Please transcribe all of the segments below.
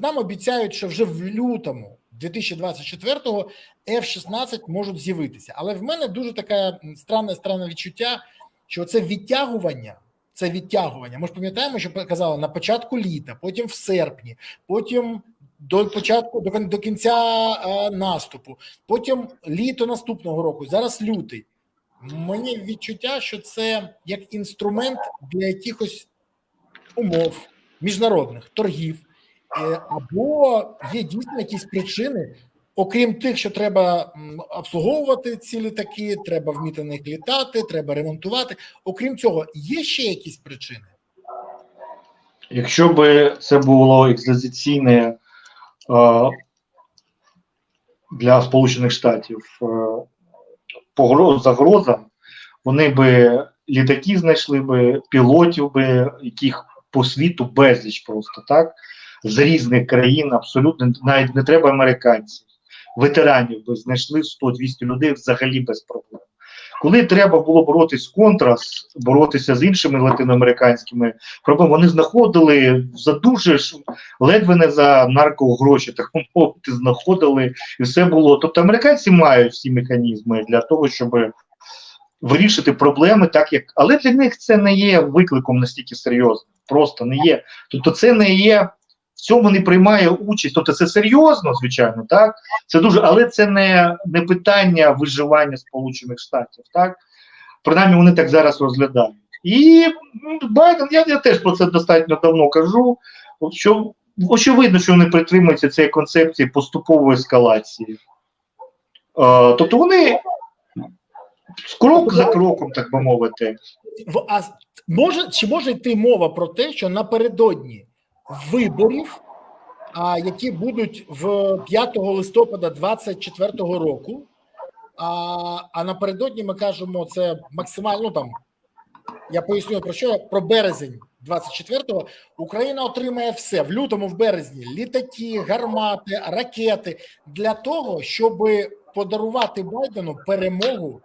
нам обіцяють, що вже в лютому 2024-го F-16 можуть з'явитися. Але в мене дуже таке странне странне відчуття, що це відтягування. Це відтягування. Ми ж пам'ятаємо, що казали на початку літа, потім в серпні, потім до початку до, до кінця е, наступу, потім літо наступного року. Зараз лютий. Мені відчуття, що це як інструмент для якихось умов міжнародних торгів, або є дійсно якісь причини, окрім тих, що треба обслуговувати ці літаки, треба вміти на них літати, треба ремонтувати. Окрім цього, є ще якісь причини. Якщо би це було екзистенційне е, для Сполучених Штатів е, погроз, загроза, вони би літаки знайшли би, пілотів би, яких по світу безліч просто так, з різних країн, абсолютно навіть не треба американців, ветеранів би знайшли 100-200 людей взагалі без проблем. Коли треба було боротися з контрас, боротися з іншими латиноамериканськими проблемами, вони знаходили за дуже ледве не за наркогроші, так мовити, знаходили, і все було. Тобто американці мають всі механізми для того, щоб вирішити проблеми, так як але для них це не є викликом настільки серйозним, просто не є. Тобто, це не є. В цьому не приймає участь, тобто це серйозно, звичайно, так це дуже, але це не, не питання виживання Сполучених Штатів, так принаймні вони так зараз розглядають. І Байден, я, я теж про це достатньо давно кажу. Що очевидно, що вони притримуються цієї концепції поступової ескалації. Е, тобто вони крок за кроком, так би мовити. А може чи може йти мова про те, що напередодні виборів, які будуть в 5 листопада 24 року, а, а напередодні ми кажемо це максимально ну, там. Я поясню про що про березень 24-го Україна отримає все в лютому, в березні літаки, гармати, ракети для того, щоб подарувати Байдену перемогу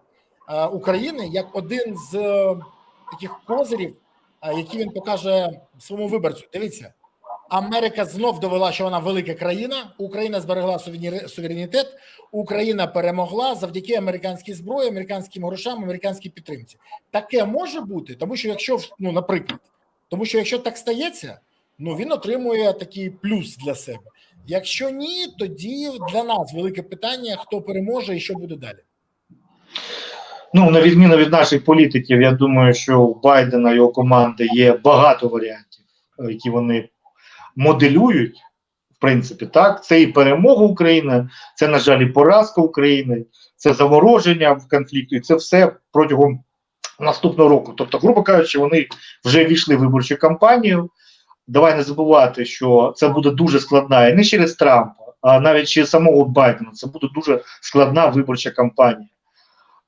України як один з е, таких козирів, які він покаже своєму виборцю. Дивіться, Америка знов довела, що вона велика країна. Україна зберегла суверенітет. Україна перемогла завдяки американській зброї, американським грошам, американській підтримці. Таке може бути, тому що якщо ну, наприклад, тому що якщо так стається, ну він отримує такий плюс для себе. Якщо ні, тоді для нас велике питання: хто переможе і що буде далі. Ну, на відміну від наших політиків, я думаю, що у Байдена і його команди є багато варіантів, е, які вони моделюють, в принципі, так. Це і перемога України, це, на жаль, і поразка України, це замороження в конфлікту, і це все протягом наступного року. Тобто, грубо кажучи, вони вже війшли в виборчу кампанію. Давай не забувати, що це буде дуже складна і не через Трампа, а навіть через самого Байдена. Це буде дуже складна виборча кампанія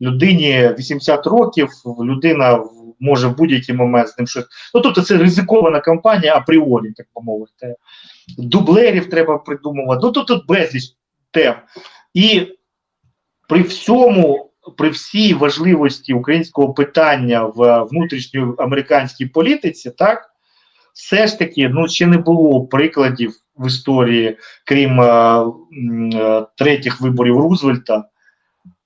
людині 80 років, людина може в будь-який момент з ним щось. Ну тобто це ризикована кампанія апріорі, так би мовити. Дублерів треба придумувати. Ну тут безліч тем. І при всьому, при всій важливості українського питання в внутрішньої американській політиці, так, все ж таки, ну ще не було прикладів в історії, крім е, е, третіх виборів Рузвельта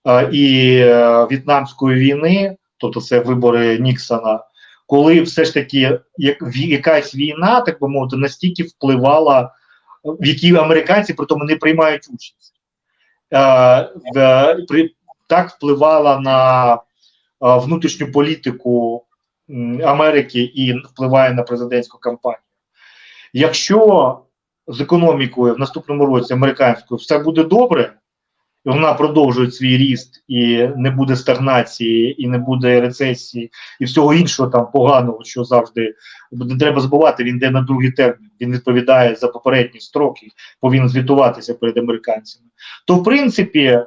е, і е, В'єтнамської війни, тобто це вибори Ніксона, коли все ж таки як, якась війна, так би мовити, настільки впливала, в якій американці при тому не приймають участь. Е, так впливала на е, внутрішню політику Америки і впливає на президентську кампанію. Якщо з економікою в наступному році американською все буде добре, вона продовжує свій ріст, і не буде стагнації, і не буде рецесії, і всього іншого там поганого, що завжди не треба забувати, він йде на другий термін, він відповідає за попередні строки, повинен звітуватися перед американцями. То, в принципі,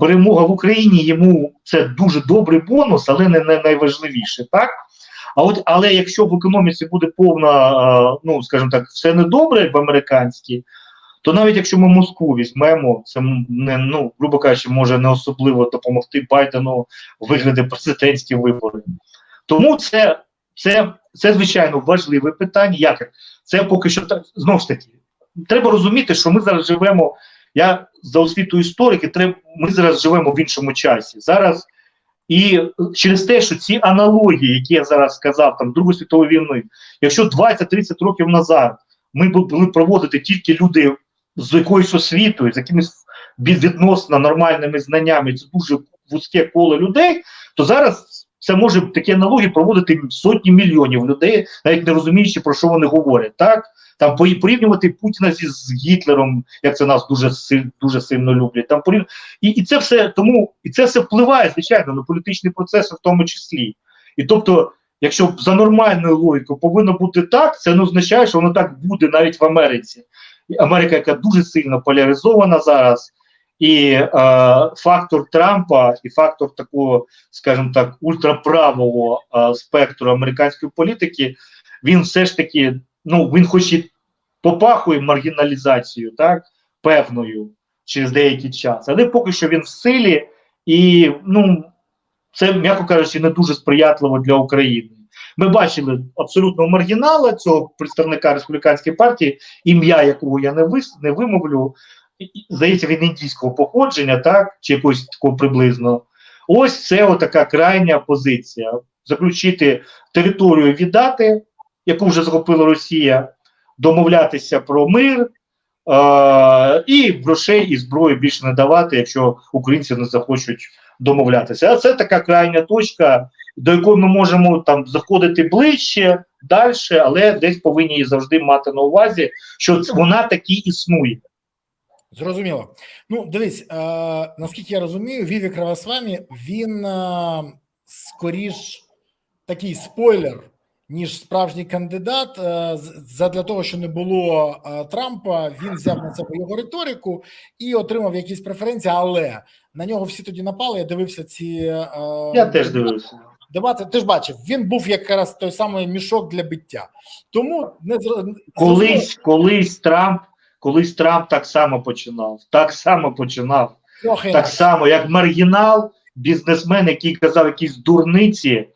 перемога в Україні йому це дуже добрий бонус, але не, найважливіше, так? А от, але якщо в економіці буде повна, ну скажімо так, все недобре, в американській, то навіть якщо ми Москву візьмемо, це не ну, грубо кажучи, може не особливо допомогти Байдену виграти президентські вибори. Тому це, це, це звичайно важливе питання. Як це поки що так знову ж таки треба розуміти, що ми зараз живемо. Я за освіту історики, треба, ми зараз живемо в іншому часі. Зараз і через те, що ці аналогії, які я зараз сказав, там Другої світової війни, якщо 20-30 років назад ми були проводити тільки люди з якоюсь освітою, з якимись відносно нормальними знаннями, це дуже вузьке коло людей, то зараз це може такі аналогії проводити сотні мільйонів людей, навіть не розуміючи, про що вони говорять. Так? Там порівнювати Путіна зі з Гітлером, як це нас дуже дуже сильно люблять. Там порів... і, і це все тому, і це все впливає, звичайно, на політичні процеси, в тому числі. І тобто, якщо за нормальною логікою повинно бути так, це не означає, що воно так буде навіть в Америці. Америка, яка дуже сильно поляризована зараз, і е, фактор Трампа, і фактор такого, скажімо так, ультраправого е, спектру американської політики, він все ж таки, ну він хоч і попахує маргіналізацією, так, певною через деякий час, але поки що він в силі, і ну це, м'яко кажучи, не дуже сприятливо для України. Ми бачили абсолютного маргінала цього представника республіканської партії, ім'я якого я не вис не вимовлю. Здається, він індійського походження, так чи якось такого приблизно. Ось це отака крайня позиція: заключити територію віддати, яку вже захопила Росія, домовлятися про мир е- і грошей і зброї більше не давати, якщо українці не захочуть домовлятися. А це така крайня точка, до якої ми можемо там заходити ближче, далі, але десь повинні її завжди мати на увазі, що вона таки існує. Зрозуміло. Ну, дивись, е, наскільки я розумію, Вівік Равасвамі, він е, скоріш такий спойлер, ніж справжній кандидат. Е, задля того, що не було е, Трампа, він взяв на себе його риторику і отримав якісь преференції, але на нього всі тоді напали. Я дивився ці е, Я теж дивився. Дебати. Ти ж бачив, він був якраз той самий мішок для биття. Тому не Колись, колись Трамп, колись Трамп так само починав. Так само починав. трохи Так інакше. само, як маргінал, бізнесмен, який казав якісь дурниці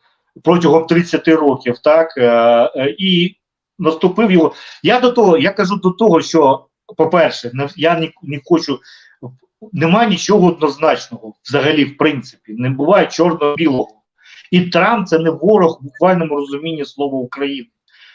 протягом 30 років, так е, е, і наступив його. Я до того, я кажу до того, що, по-перше, я не, не хочу. Нема нічого однозначного взагалі, в принципі, не буває чорно-білого. І Трамп це не ворог в буквальному розумінні слова України.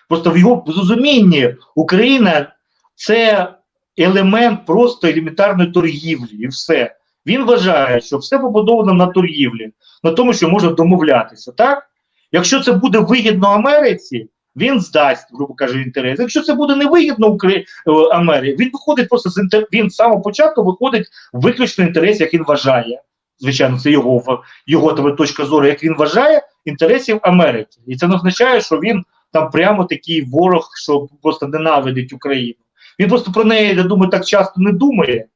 Просто в його розумінні Україна це елемент просто елементарної торгівлі, і все. Він вважає, що все побудовано на торгівлі, на тому, що можна домовлятися. Так? Якщо це буде вигідно Америці, він здасть, грубо кажучи, інтерес. Якщо це буде невигідно Украї... е, Америці, він виходить просто з інтер... він з самого початку виходить виключно інтерес, як він вважає. Звичайно, це його його точка зору, як він вважає, інтересів Америки. І це не означає, що він там прямо такий ворог, що просто ненавидить Україну. Він просто про неї, я думаю, так часто не думає.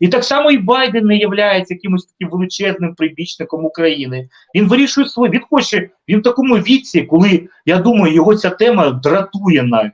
І так само і Байден не є якимось таким величезним прибічником України. Він вирішує своє. Він хоче, він в такому віці, коли я думаю, його ця тема дратує навіть.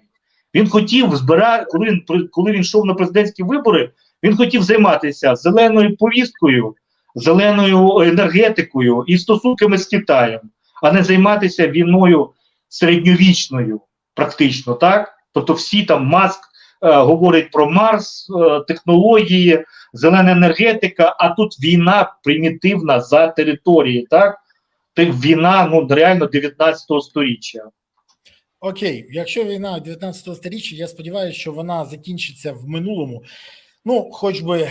Він хотів збирати, коли він коли він йшов на президентські вибори, він хотів займатися зеленою повісткою, зеленою енергетикою і стосунками з Китаєм, а не займатися війною середньовічною, практично, так? Тобто всі там маск е, говорить про Марс, е, технології, зелена енергетика, а тут війна примітивна за території, так? Війна, ну реально 19 століття. Окей, якщо війна 19 сторіччя, я сподіваюся, що вона закінчиться в минулому. Ну, хоч би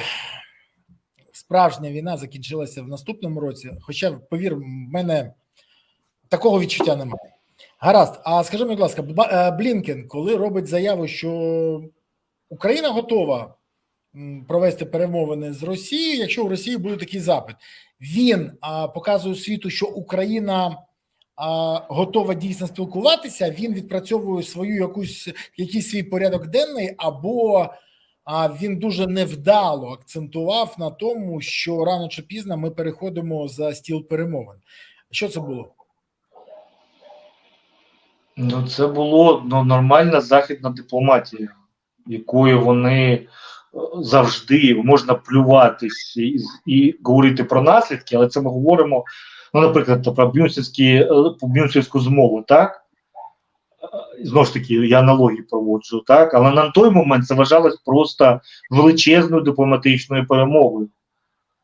справжня війна закінчилася в наступному році. Хоча, повір, в мене такого відчуття немає. Гаразд, а скажи, будь ласка, е, Блінкен, коли робить заяву, що Україна готова провести перемовини з Росією, якщо у Росії буде такий запит, він а, показує світу, що Україна а, готова дійсно спілкуватися, він відпрацьовує свою якусь якийсь свій порядок денний, або а, він дуже невдало акцентував на тому, що рано чи пізно ми переходимо за стіл перемовин. Що це було? Ну, це було ну, нормальна західна дипломатія, якою вони е, завжди можна плюватись і, і говорити про наслідки, але це ми говоримо, ну, наприклад, про Бюнсівські, е, Бюнсівську змову, так? Знову ж таки, я аналогії проводжу, так, але на той момент це вважалось просто величезною дипломатичною перемогою.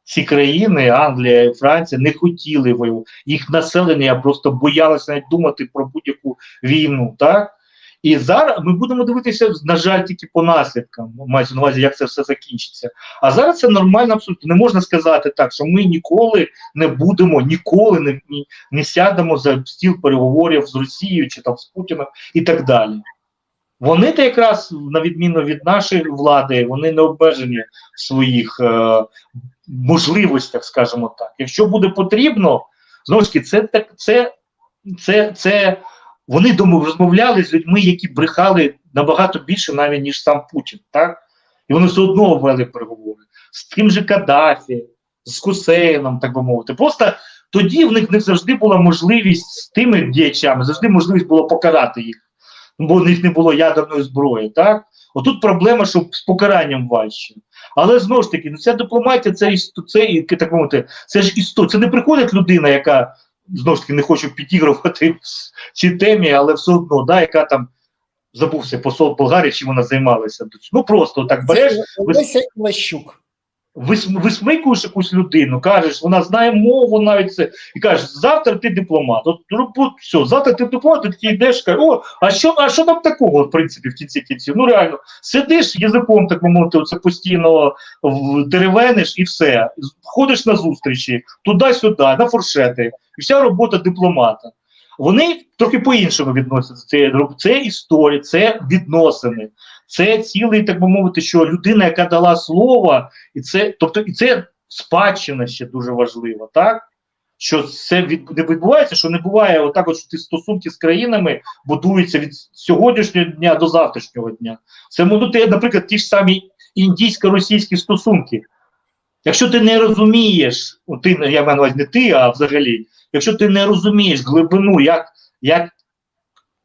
Ці країни, Англія і Франція, не хотіли воювати. Їх населення просто боялося навіть думати про будь-яку війну. так? І зараз ми будемо дивитися, на жаль, тільки по наслідкам, мається на увазі, як це все закінчиться. А зараз це нормально, абсолютно. Не можна сказати так, що ми ніколи не будемо, ніколи не, не, не сядемо за стіл переговорів з Росією чи там з Путіним і так далі. Вони то якраз, на відміну від нашої влади, вони не обмежені в своїх е, можливостях, скажімо так. Якщо буде потрібно, знову ж таки, це так, це, це, це вони розмовляли з людьми, які брехали набагато більше навіть ніж сам Путін, так? І вони все одно вели переговори з тим же Каддафі, з Хусейном, так би мовити. Просто тоді в них не завжди була можливість з тими діячами, завжди можливість було покарати їх, бо в них не було ядерної зброї. так? Отут проблема, що з покаранням важче. Але знову ж таки, ну, ця дипломатія, це, це, так мовити, це ж історія. Це не приходить людина, яка знову ж таки не хочу підігрувати цій темі, але все одно, да, яка там забувся посол Болгарії, чим вона займалася. Ну просто так береш, Олеся Лещук. Вис- висмикуєш якусь людину, кажеш, вона знає мову навіть це, і кажеш, завтра ти дипломат. От, ну, от все, завтра ти дипломат, ти йдеш, кажеш, о, а що, а що там такого, в принципі, в кінці кінців? Ну реально, сидиш язиком, так би мовити, оце постійно деревениш і все. Ходиш на зустрічі, туди-сюди, на фуршети, і вся робота дипломата. Вони трохи по-іншому відносяться. Це, це історія, це відносини, це цілий, так би мовити, що людина, яка дала слово, і це, тобто, і це спадщина ще дуже важлива, так? Що це не відбувається, що не буває отак, от, що ті стосунки з країнами будуються від сьогоднішнього дня до завтрашнього дня. Це можуть, наприклад, ті ж самі індійсько-російські стосунки. Якщо ти не розумієш, от ти, я маю не ти, а взагалі, якщо ти не розумієш глибину, як, як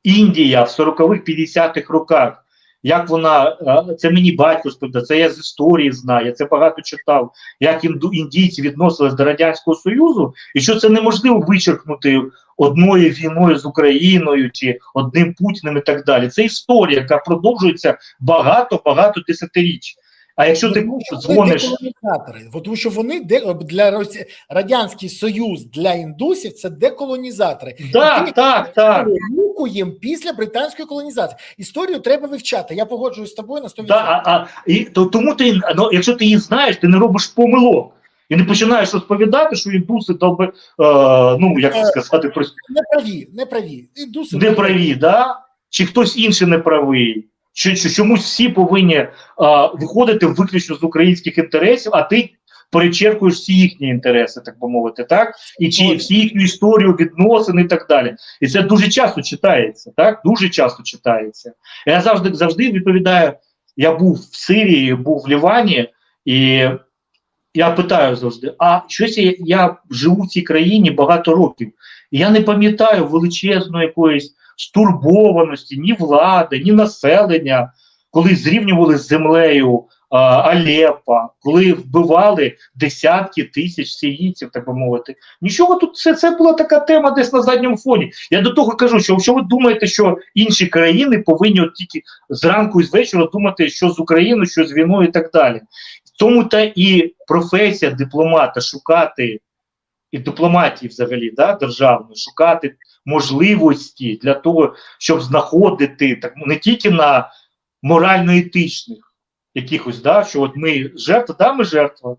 Індія в 40-х, 50-х роках, як вона, це мені батько розповідає, це я з історії знаю, я це багато читав, як індійці відносились до Радянського Союзу, і що це неможливо вичеркнути одною війною з Україною чи одним Путіним і так далі. Це історія, яка продовжується багато-багато десятиріч. А якщо ти дзвониш. Тому що вони де для. Радянський Союз для індусів це деколонізатори. Так, так, так. Їм після британської колонізації. Історію треба вивчати. Я погоджуюсь з тобою на 100%. Да, а, а, і, то, тому ти, ну, якщо ти її знаєш, ти не робиш помилок. І не починаєш розповідати, що індуси долби, е, ну як це сказати, про Не праві, не праві. Індуси не праві, да? чи хтось інший не правий. Чомусь всі повинні е, виходити виключно з українських інтересів, а ти перечеркуєш всі їхні інтереси, так би мовити, так? І чи всі їхню історію відносин і так далі. І це дуже часто читається, так? Дуже часто читається. Я завжди завжди відповідаю: я був в Сирії, був в Лівані, і я питаю завжди: а щось я, я живу в цій країні багато років, і я не пам'ятаю величезної якоїсь стурбованості ні влади, ні населення, коли зрівнювали з землею а, Алепа, коли вбивали десятки тисяч сирійців, так би мовити. Нічого тут це, це була така тема десь на задньому фоні. Я до того кажу, що якщо ви думаєте, що інші країни повинні от тільки зранку і з вечора думати, що з Україною, що з війною і так далі. Тому та і професія дипломата шукати і дипломатії взагалі да, державної, шукати можливості для того, щоб знаходити так не тільки на морально-етичних якихось, да, що от ми жертва, да, ми жертва.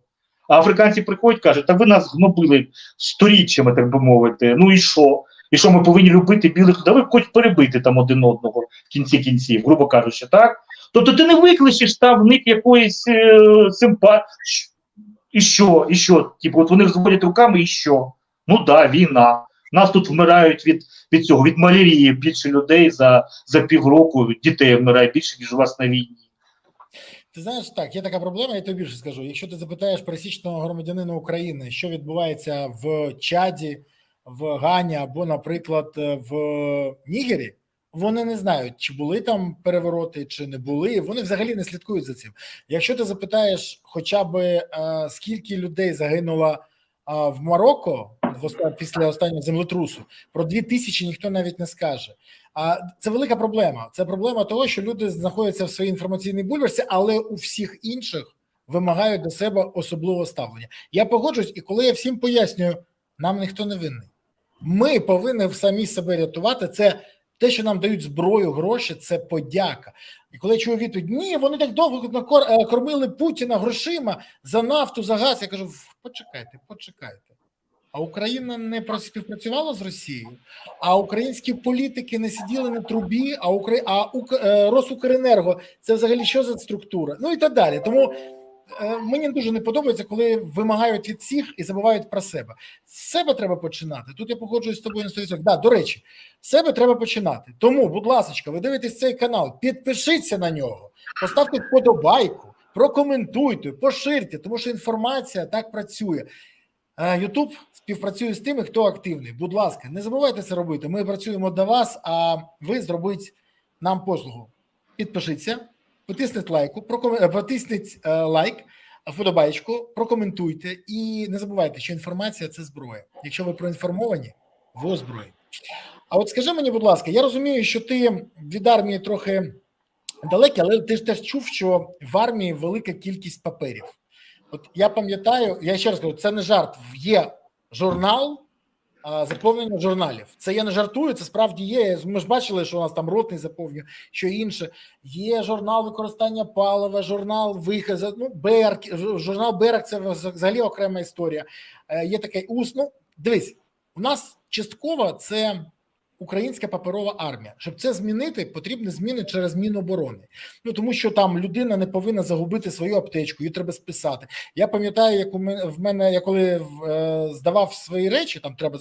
А африканці приходять кажуть, та ви нас гнобили сторіччями, так би мовити. Ну і що? І що ми повинні любити білих? Да ви хоч перебити там один одного в кінці кінців, грубо кажучи, так? Тобто ти не викличеш там в них якоїсь е, симпатії. І що? І що? Типу, от вони розводять руками, і що? Ну да, війна. Нас тут вмирають від, від цього, від малярії більше людей за, за півроку, дітей вмирає більше, ніж у вас на війні. Ти знаєш, так, є така проблема, я тобі більше скажу. Якщо ти запитаєш пересічного громадянина України, що відбувається в Чаді, в Гані або, наприклад, в Нігері, вони не знають, чи були там перевороти, чи не були. Вони взагалі не слідкують за цим. Якщо ти запитаєш, хоча б е, скільки людей загинуло е, в Марокко після останнього землетрусу. Про дві тисячі ніхто навіть не скаже. А це велика проблема. Це проблема того, що люди знаходяться в своїй інформаційній бульбашці, але у всіх інших вимагають до себе особливого ставлення. Я погоджуюсь, і коли я всім пояснюю, нам ніхто не винний. Ми повинні самі себе рятувати. Це те, що нам дають зброю, гроші, це подяка. І коли я чую відповідь, ні, вони так довго е, кормили Путіна грошима за нафту, за газ. Я кажу: почекайте, почекайте. А Україна не співпрацювала з Росією, а українські політики не сиділи на трубі, а Укра... а е, Росукренерго це взагалі що за структура? Ну і так далі. Тому мені дуже не подобається, коли вимагають від всіх і забувають про себе. Себе треба починати. Тут я погоджуюсь з тобою на 100%. Да, до речі, себе треба починати. Тому, будь ласка, ви дивитесь цей канал, підпишіться на нього, поставте вподобайку, прокоментуйте, поширте, тому що інформація так працює. Е, Ютуб співпрацює з тими, хто активний. Будь ласка, не забувайте це робити. Ми працюємо до вас, а ви зробіть нам послугу. Підпишіться, потисніть лайку, е, потисніть е, лайк, вподобайку, прокоментуйте і не забувайте, що інформація це зброя. Якщо ви проінформовані, ви озброєні. А от скажи мені, будь ласка, я розумію, що ти від армії трохи далекий, але ти ж теж чув, що в армії велика кількість паперів. От я пам'ятаю, я ще раз кажу, це не жарт. Є журнал заповнення журналів. Це я не жартую, це справді є. Ми ж бачили, що у нас там ротний заповнює, що інше. Є журнал використання палива, журнал виходу, ну, БЕРК, журнал БЕРК це взагалі окрема історія. Е, Є такий ус. Ну, дивись, у нас частково це українська паперова армія. Щоб це змінити, потрібні зміни через Міноборони. Ну тому що там людина не повинна загубити свою аптечку, її треба списати. Я пам'ятаю, як у мене в мене, я коли е, здавав свої речі, там треба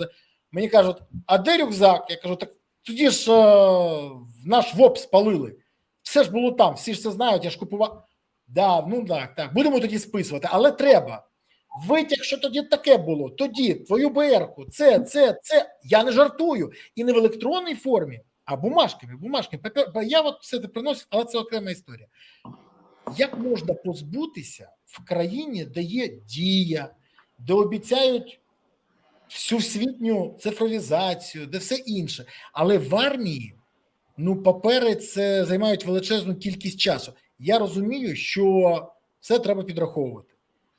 мені кажуть, а де рюкзак? Я кажу, так тоді ж е, наш ВОП спалили. Все ж було там, всі ж це знають, я ж купував. Да, ну так, так. Будемо тоді списувати, але треба. Витяг, що тоді таке було, тоді твою БРку, це, це, це. Я не жартую. І не в електронній формі, а бумажками, бумажками. Я от все це приносив, але це окрема історія. Як можна позбутися в країні, де є дія, де обіцяють всю світню цифровізацію, де все інше, але в армії ну, папери це займають величезну кількість часу. Я розумію, що все треба підраховувати,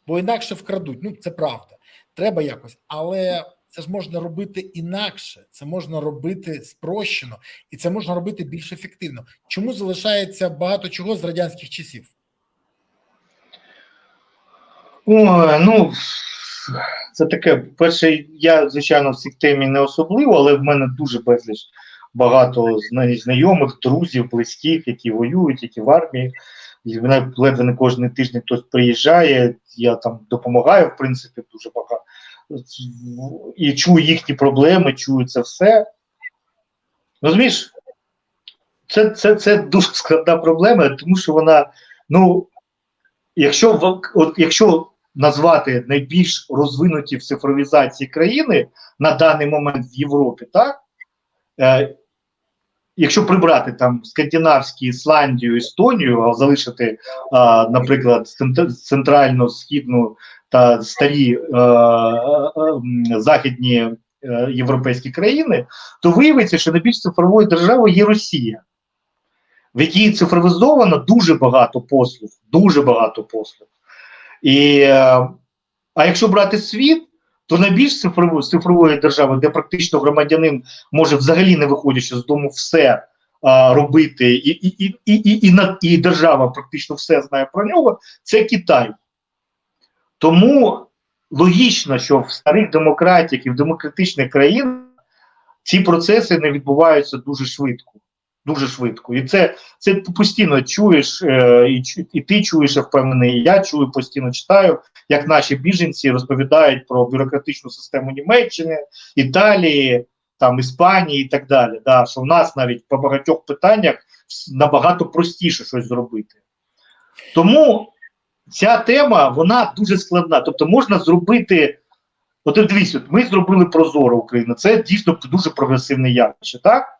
бо інакше вкрадуть. Ну, це правда. Треба якось, але це ж можна робити інакше, це можна робити спрощено, і це можна робити більш ефективно. Чому залишається багато чого з радянських часів? Ой, ну це таке. Перше, я, звичайно, в цій темі не особливо, але в мене дуже безліч багато зна- знайомих, друзів, близьких, які воюють, які в армії. І мене ледве не кожен тиждень хтось приїжджає, я там допомагаю, в принципі, дуже багато. І чую їхні проблеми, чую це все. Розумієш, це, це, це дуже складна проблема, тому що вона, ну, якщо, от, якщо назвати найбільш розвинуті в цифровізації країни на даний момент в Європі, так? Е, якщо прибрати там скандинавські Ісландію, Естонію, а залишити, а, наприклад, центральну, східну та старі е, е, м, західні е, європейські країни, то виявиться, що найбільш цифровою державою є Росія, в якій цифровізовано дуже багато послуг, дуже багато послуг. І, е, а якщо брати світ, то найбільш цифровою, цифрової держави, де практично громадянин може взагалі не виходячи з дому все а, робити, і, і, і, і, і, і, на- і держава практично все знає про нього, це Китай. Тому логічно, що в старих демократіях і в демократичних країнах ці процеси не відбуваються дуже швидко. Дуже швидко. І це, це ти постійно чуєш, е, і, і ти чуєш, я впевнений, і я чую, постійно читаю, як наші біженці розповідають про бюрократичну систему Німеччини, Італії, там Іспанії і так далі. Да, що в нас навіть по багатьох питаннях набагато простіше щось зробити. Тому ця тема вона дуже складна. Тобто можна зробити. От дивіться, ми зробили Прозоро Україна. Це дійсно дуже прогресивне явище, так?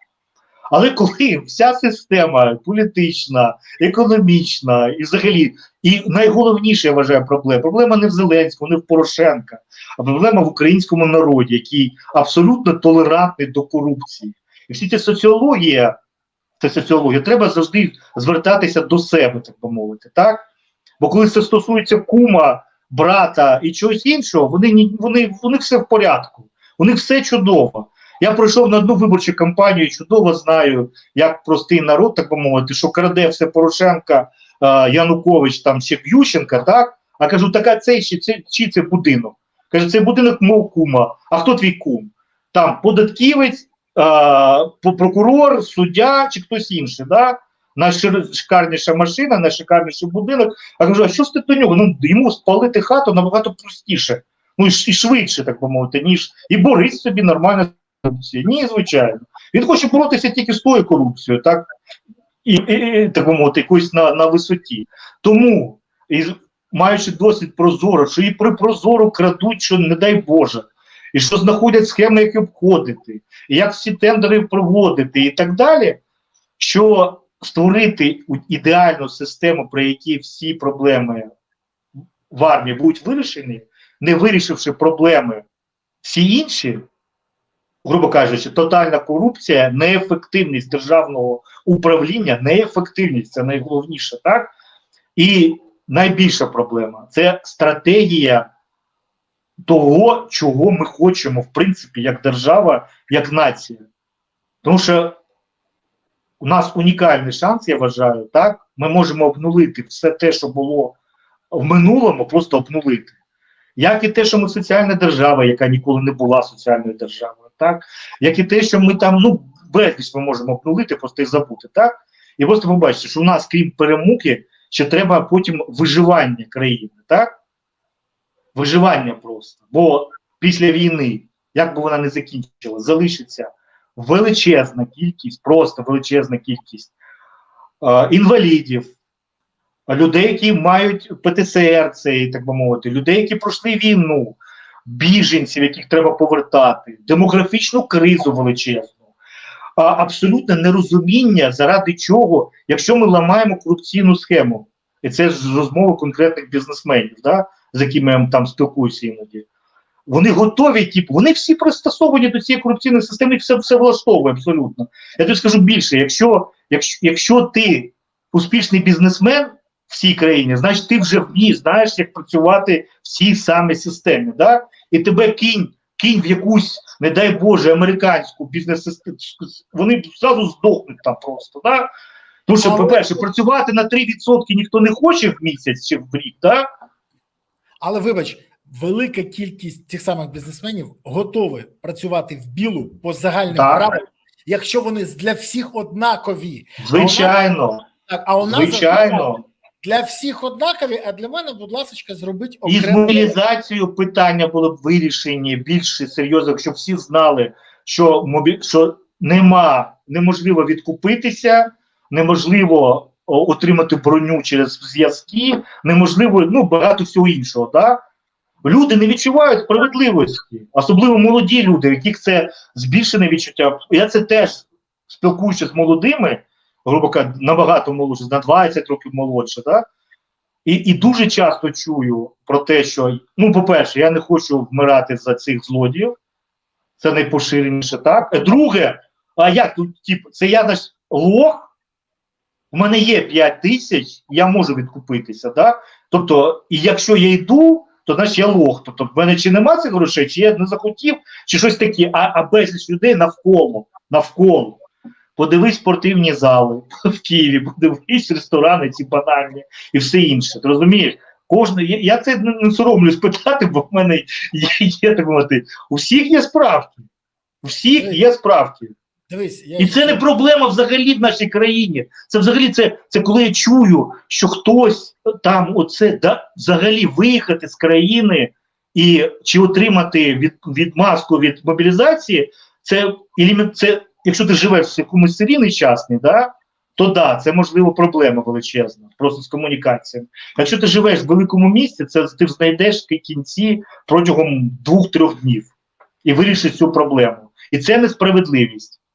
Але коли вся система політична, економічна і взагалі, і найголовніше я вважаю проблема, проблема не в Зеленському, не в Порошенка, а проблема в українському народі, який абсолютно толерантний до корупції. І всі ці соціологія, це соціологія, треба завжди звертатися до себе, так би мовити, так? Бо коли це стосується кума, брата і чогось іншого, вони, вони, вони все в порядку, у них все чудово. Я пройшов на одну виборчу кампанію, чудово знаю, як простий народ, так би мовити, що краде все Порошенка, е, Янукович там чи Ющенка, так? А кажу, така цей ще це чи це будинок? Каже, це будинок мого кума. А хто твій кум? Там податківець, е, прокурор, суддя чи хтось інший. Да? Найшикарніша машина, найшикарніший будинок. А кажу, а що ти до нього? Ну йому спалити хату набагато простіше. Ну і, швидше, так би мовити, ніж і борись собі нормально з корупцією. Ні, звичайно. Він хоче боротися тільки з тою корупцією, так? І, і, і так би мовити, якось на, на висоті. Тому, і, маючи досвід прозоро, що і при прозоро крадуть, що не дай Боже, і що знаходять схеми, як обходити, і як всі тендери проводити, і так далі, що створити ідеальну систему, при якій всі проблеми в армії будуть вирішені, не вирішивши проблеми всі інші, грубо кажучи, тотальна корупція, неефективність державного управління, неефективність це найголовніше, так? І найбільша проблема це стратегія того, чого ми хочемо, в принципі, як держава, як нація. Тому що у нас унікальний шанс, я вважаю, так? Ми можемо обнулити все те, що було в минулому, просто обнулити. Як і те, що ми соціальна держава, яка ніколи не була соціальною державою, так? Як і те, що ми там, ну, безліч ми можемо обнулити, просто і забути, так? І просто побачите, що у нас, крім перемоги, ще треба потім виживання країни, так? Виживання просто. Бо після війни, як би вона не закінчила, залишиться величезна кількість, просто величезна кількість е, інвалідів, людей, які мають ПТСР, цей, так би мовити, людей, які пройшли війну, біженців, яких треба повертати, демографічну кризу величезну, а абсолютне нерозуміння, заради чого, якщо ми ламаємо корупційну схему, і це з розмови конкретних бізнесменів, да, з якими я там спілкуюся іноді. Вони готові, типу, вони всі пристосовані до цієї корупційної системи, все, все влаштовує абсолютно. Я тобі скажу більше, якщо, якщо, якщо ти успішний бізнесмен в цій країні, значить ти вже вмієш, знаєш, як працювати в цій самій системі. Да? І тебе кінь, кінь в якусь, не дай Боже, американську бізнес-систему, вони зразу здохнуть там просто. Да? Тому що, по-перше, працювати на 3% ніхто не хоче в місяць чи в рік, да? Але вибач, велика кількість цих самих бізнесменів готові працювати в білу по загальним Так. правилам, якщо вони для всіх однакові. Звичайно, Так, а у нас звичайно. Для всіх однакові, а для мене, будь ласка, зробіть І з мобілізацією питання були б вирішені більш серйозно, якщо всі знали, що мобі... що нема, неможливо відкупитися, неможливо о, отримати броню через зв'язки, неможливо ну багато всього іншого. Да? Люди не відчувають справедливості, особливо молоді люди, яких це збільшене відчуття. Я це теж спілкуючись з молодими, грубо кажучи, набагато молодше, на 20 років молодше, да? І, і дуже часто чую про те, що ну, по-перше, я не хочу вмирати за цих злодіїв. Це найпоширеніше, так. Е, Друге, а як тут, типу, це я наш лох, у мене є 5 тисяч, я можу відкупитися. Да? Тобто, і якщо я йду, то значить я лох. Тобто, в мене чи нема цих грошей, чи я не захотів, чи щось таке, а, а безліч людей навколо, навколо. Подивись спортивні зали в Києві, подивись ресторани, ці банальні і все інше. Ти розумієш? Кожна, я, я це не, не соромлюсь питати, бо в мене є, є так мовити, у всіх є справки. У всіх є справки. Дивись, я І це не проблема взагалі в нашій країні. Це взагалі це, це коли я чую, що хтось там оце да, взагалі виїхати з країни і чи отримати від, від маску від мобілізації, це це якщо ти живеш в якомусь селі нещасний, да, то да, це можливо проблема величезна, просто з комунікаціями. Якщо ти живеш в великому місті, це ти знайдеш кінці протягом двох-трьох днів і вирішиш цю проблему. І це несправедливість.